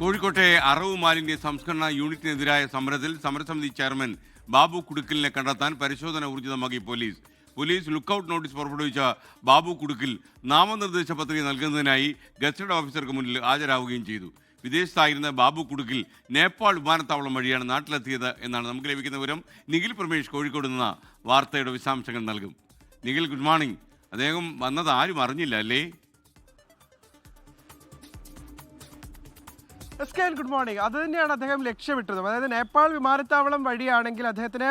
കോഴിക്കോട്ടെ അറവ് മാലിന്യ സംസ്കരണ യൂണിറ്റിനെതിരായ സമരത്തിൽ സമരസമിതി ചെയർമാൻ ബാബു കുടുക്കലിനെ കണ്ടെത്താൻ പരിശോധന ഊർജിതമാക്കി പോലീസ്. പോലീസ് ലുക്കൌട്ട് നോട്ടീസ് പുറപ്പെടുവിച്ച ബാബു കുടുക്കിൽ നാമനിർദ്ദേശ പത്രിക നൽകുന്നതിനായി ഗസ്റ്റഡ് ഓഫീസർക്ക് മുന്നിൽ ഹാജരാവുകയും ചെയ്തു. വിദേശത്തായിരുന്ന ബാബു കുടുക്കിൽ നേപ്പാൾ വിമാനത്താവളം വഴിയാണ് നാട്ടിലെത്തിയത് എന്നാണ് നമുക്ക് ലഭിക്കുന്ന വിവരം. നിഖിൽ പ്രമേഷ് കോഴിക്കോട് നിന്ന് വാർത്തയുടെ വിശദാംശങ്ങൾ നൽകും. നിഖിൽ ഗുഡ് മോർണിംഗ് അദ്ദേഹം വന്നത് ആരും അറിഞ്ഞില്ല അല്ലേ? എസ് കെ ഗുഡ് മോർണിംഗ് അത് തന്നെയാണ് അദ്ദേഹം ലക്ഷ്യമിട്ടത്. അതായത് നേപ്പാൾ വിമാനത്താവളം വഴിയാണെങ്കിൽ അദ്ദേഹത്തിന്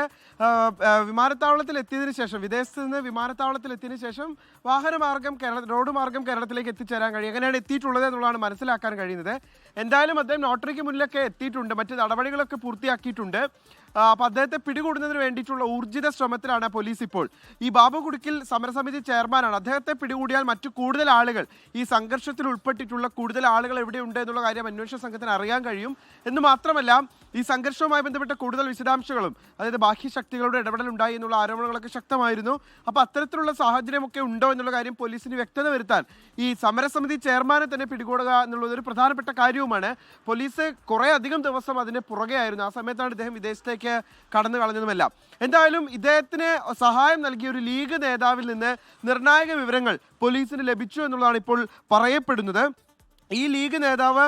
വിമാനത്താവളത്തിൽ എത്തിയതിനു ശേഷം വിദേശത്ത് നിന്ന് വിമാനത്താവളത്തിൽ എത്തിയതിനു ശേഷം വാഹനമാർഗം കേരള റോഡ് മാർഗം കേരളത്തിലേക്ക് എത്തിച്ചേരാൻ കഴിയും. അങ്ങനെയാണ് എത്തിയിട്ടുള്ളത് എന്നുള്ളതാണ് മനസ്സിലാക്കാൻ കഴിയുന്നത്. എന്തായാലും അദ്ദേഹം നോട്ടറിക്ക് മുന്നിലൊക്കെ എത്തിയിട്ടുണ്ട്. മറ്റ് നടപടികളൊക്കെ പൂർത്തിയാക്കിയിട്ടുണ്ട്. അപ്പോൾ അദ്ദേഹത്തെ പിടികൂടുന്നതിന് വേണ്ടിയിട്ടുള്ള ഊർജിത ശ്രമത്തിലാണ് പോലീസ് ഇപ്പോൾ. ഈ ബാബു കുടുക്കിൽ സമരസമിതി ചെയർമാനാണ്. അദ്ദേഹത്തെ പിടികൂടിയാൽ മറ്റു കൂടുതൽ ആളുകൾ ഈ സംഘർഷത്തിൽ ഉൾപ്പെട്ടിട്ടുള്ള കൂടുതൽ ആളുകൾ എവിടെയുണ്ട് എന്നുള്ള കാര്യം അന്വേഷണ സംഘത്തിന് അറിയാൻ കഴിയും. എന്ന് മാത്രമല്ല ഈ സംഘർഷവുമായി ബന്ധപ്പെട്ട കൂടുതൽ വിശദാംശങ്ങളും അതായത് ബാഹ്യ ശക്തികളുടെ ഇടപെടൽ ഉണ്ടായി എന്നുള്ള ആരോപണങ്ങളൊക്കെ ശക്തമായിരുന്നു. അപ്പോൾ അത്തരത്തിലുള്ള സാഹചര്യമൊക്കെ ഉണ്ടോ എന്നുള്ള കാര്യം പോലീസിന് വ്യക്തത വരുത്താൻ ഈ സമരസമിതി ചെയർമാനെ തന്നെ പിടികൂടുക എന്നുള്ളത് ഒരു പ്രധാനപ്പെട്ട കാര്യവുമാണ്. പോലീസ് കുറേ അധികം ദിവസം അതിന് പുറകെ ആയിരുന്നു ആ സമയത്താണ് ഇദ്ദേഹം വിദേശത്തേക്ക് കടന്നു കളഞ്ഞതുമെല്ലാം. എന്തായാലും ഇദ്ദേഹത്തിന് സഹായം നൽകിയ ഒരു ലീഗ് നേതാവിൽ നിന്ന് നിർണായക വിവരങ്ങൾ പോലീസിന് ലഭിച്ചു എന്നുള്ളതാണ് ഇപ്പോൾ പറയപ്പെടുന്നത്. ഈ ലീഗ് നേതാവ്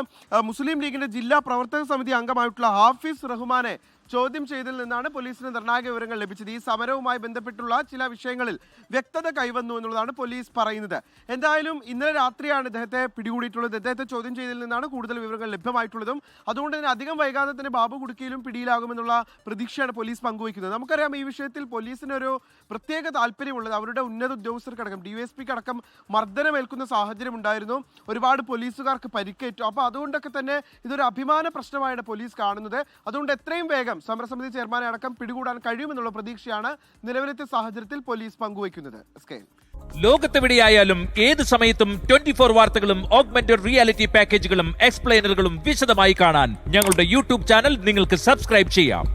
മുസ്ലിം ലീഗിന്റെ ജില്ലാ പ്രവർത്തക സമിതി അംഗമായിട്ടുള്ള ഹാഫിസ് റഹ്മാനെ ചോദ്യം ചെയ്തിൽ നിന്നാണ് പോലീസിന് നിർണായക വിവരങ്ങൾ ലഭിച്ചത്. ഈ സമരവുമായി ബന്ധപ്പെട്ടുള്ള ചില വിഷയങ്ങളിൽ വ്യക്തത കൈവന്നു എന്നുള്ളതാണ് പോലീസ് പറയുന്നത്. എന്തായാലും ഇന്നലെ രാത്രിയാണ് ഇദ്ദേഹത്തെ പിടികൂടിയിട്ടുള്ളത്. ഇദ്ദേഹത്തെ ചോദ്യം ചെയ്തിൽ നിന്നാണ് കൂടുതൽ വിവരങ്ങൾ ലഭ്യമായിട്ടുള്ളതും. അതുകൊണ്ട് തന്നെ അധികം വൈകാതെ തന്നെ ബാബു കുടുക്കിയിലും പിടിയിലാകുമെന്നുള്ള പ്രതീക്ഷയാണ് പോലീസ് പങ്കുവയ്ക്കുന്നത്. നമുക്കറിയാം ഈ വിഷയത്തിൽ പോലീസിനൊരു പ്രത്യേക താല്പര്യമുള്ളത്. അവരുടെ ഉന്നത ഉദ്യോഗസ്ഥർക്കടക്കം ഡി എസ് പിക്ക് അടക്കം മർദ്ദനമേൽക്കുന്ന സാഹചര്യം ഉണ്ടായിരുന്നു. ഒരുപാട് പോലീസുകാർക്ക് പരിക്കേറ്റു. അപ്പോൾ അതുകൊണ്ടൊക്കെ തന്നെ ഇതൊരു അഭിമാന പ്രശ്നമായാണ് പോലീസ് കാണുന്നത്. അതുകൊണ്ട് എത്രയും വേഗം സമരസമിതി ചെയർമാനെ അടക്കം പിടികൂടാൻ കഴിയുമെന്നുള്ള പ്രതീക്ഷയാണ് നിലവിലത്തെ സാഹചര്യത്തിൽ പോലീസ് പങ്കുവയ്ക്കുന്നത്. സ്കെയിൽ ലോകത്തെവിടെയായാലും ഏത് സമയത്തും ട്വന്റി ഫോർ വാർത്തകളും ഓഗ്മെന്റഡ് റിയാലിറ്റി പാക്കേജുകളും എക്സ്പ്ലെയിനറുകളും വിശദമായി കാണാൻ ഞങ്ങളുടെ യൂട്യൂബ് ചാനൽ നിങ്ങൾക്ക് സബ്സ്ക്രൈബ് ചെയ്യാം.